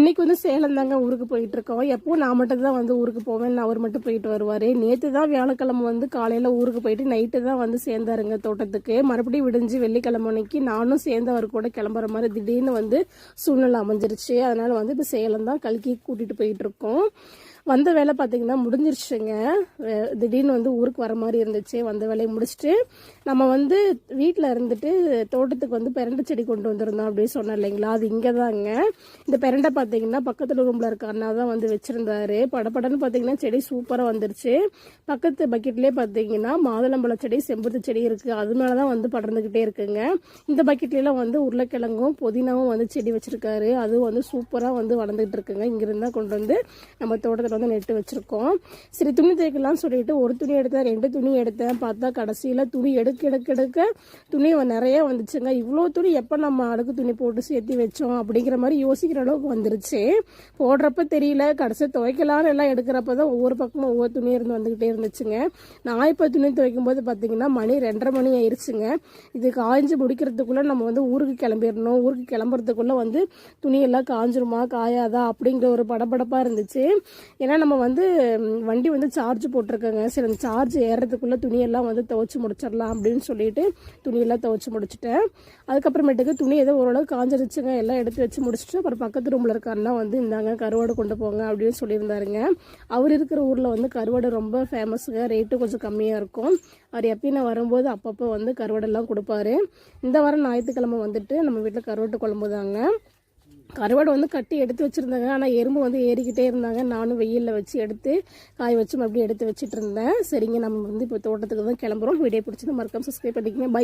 இன்னைக்கு வந்து சேலம் தாங்க ஊருக்கு போயிட்டு இருக்கோம் எப்போ நான் மட்டும் தான் வந்து ஊருக்கு போவேன். அவர் மட்டும் போயிட்டு வருவார். நேற்று தான் வியாழக்கிழமை வந்து காலையில் ஊருக்கு போயிட்டு நைட்டு தான் வந்து சேர்ந்தாருங்க தோட்டத்துக்கு. மறுபடியும் விடிஞ்சு வெள்ளிக்கிழமை அன்னைக்கு நானும் சேர்ந்து அவர் கூட கிளம்புற மாதிரி திடீர்னு வந்து சூழ்நிலை அமைஞ்சிருச்சு. அதனால வந்து இப்போ சேலம் தான் கல்கி கூட்டிட்டு போயிட்டு இருக்கோம் வந்த வேலை பார்த்தீங்கன்னா முடிஞ்சிருச்சுங்க. திடீர்னு வந்து ஊருக்கு வர மாதிரி இருந்துச்சு. வந்த வேலையை முடிச்சுட்டு நம்ம வந்து வீட்டில் இருந்துட்டு தோட்டத்துக்கு வந்து பெரண்டை செடி கொண்டு வந்திருந்தோம் அப்படின்னு சொன்னேன் இல்லைங்களா? அது இங்கே தாங்க இந்த பெரண்டை பார்த்தீங்கன்னா பக்கத்தில் ரூமில் இருக்க அண்ணா தான் வந்து வச்சுருந்தாரு. படப்படன்னு பார்த்தீங்கன்னா செடி சூப்பராக வந்துருச்சு. பக்கத்து பக்கெட்லேயே பார்த்தீங்கன்னா மாதுளம்பழ செடி செம்பருத்தி செடி இருக்குது அது மேலே தான் வந்து படர்ந்துக்கிட்டே இருக்குங்க. இந்த பக்கெட்லாம் வந்து உருளைக்கிழங்கும் புதினாவும் வந்து செடி வச்சுருக்காரு. அதுவும் வந்து சூப்பராக வந்து வளர்ந்துட்டு இருக்குங்க. இங்கிருந்து தான் கொண்டு வந்து நம்ம தோட்டத்தில் வந்து நெட்டு வச்சுருக்கோம். சரி துணி துவைக்கலாம் சொல்லிட்டு ஒரு துணி எடுத்தேன் ரெண்டு துணி எடுத்தேன். பார்த்தா கடைசியில் துணி எடுக்க எடுக்க எடுக்க துணி நிறைய வந்துச்சுங்க. இவ்வளோ துணி எப்போ நம்ம அடுக்கு துணி போட்டு சேர்த்து வச்சோம் அப்படிங்கிற மாதிரி யோசிக்கிற அளவுக்கு வந்துருச்சு. போடுறப்ப தெரியல. கடைசி துவைக்கலான்னு எல்லாம் எடுக்கிறப்ப தான் ஒவ்வொரு பக்கமும் ஒவ்வொரு துணி இருந்து வந்துக்கிட்டே இருந்துச்சுங்க. நான் இப்போ துணி துவைக்கும் போது பார்த்தீங்கன்னா மணி ரெண்டரை மணி ஆயிடுச்சுங்க இது காய்ஞ்சு முடிக்கிறதுக்குள்ளே நம்ம வந்து ஊருக்கு கிளம்பிடணும். ஊருக்கு கிளம்புறதுக்குள்ளே வந்து துணியெல்லாம் காஞ்சிருமா காயாதா அப்படிங்கிற ஒரு படபடப்பாக இருந்துச்சு. ஏன்னா நம்ம வந்து வண்டி வந்து சார்ஜ் போட்டிருக்கோங்க. சரி அந்த சார்ஜ் ஏறுறதுக்குள்ளே துணியெல்லாம் வந்து துவச்சி முடிச்சிடலாம் அப்படின்னு சொல்லிட்டு துணியெல்லாம் துவச்சி முடிச்சிட்டேன். அதுக்கப்புறமேட்டுக்கு துணி ஏதோ ஓரளவு காஞ்சிருச்சுங்க. எல்லாம் எடுத்து வச்சு முடிச்சுட்டு அப்புறம் பக்கத்து ரூமில் இருக்க அண்ணா வந்து இந்தாங்க கருவாடு கொண்டு போங்க அப்படின்னு சொல்லியிருந்தாருங்க. அவர் இருக்கிற ஊரில் வந்து கருவாடு ரொம்ப ஃபேமஸுங்க ரேட்டும் கொஞ்சம் கம்மியாக இருக்கும். அவர் எப்பயும் நான் வரும்போது அப்பப்போ வந்து கருவாடெல்லாம் கொடுப்பாரு. இந்த வாரம் ஞாயிற்றுக்கிழமை வந்துட்டு நம்ம வீட்டில் கருவாட்டு குழம்பு தாங்க. கருவாடு வந்து கட்டி எடுத்து வச்சுருந்தாங்க. ஆனால் எறும்பு வந்து ஏறிக்கிட்டே இருந்தாங்க. நானும் வெயிலில் வச்சு எடுத்து காய வச்சு மறுபடியும் எடுத்து வச்சுட்டு இருந்தேன். சரிங்க நம்ம வந்து இப்போ தோட்டத்துக்கு தான் கிளம்புறோம். வீடியோ பிடிச்சி மறக்காம சப்ஸ்கிரைப் பண்ணிக்கங்க. பை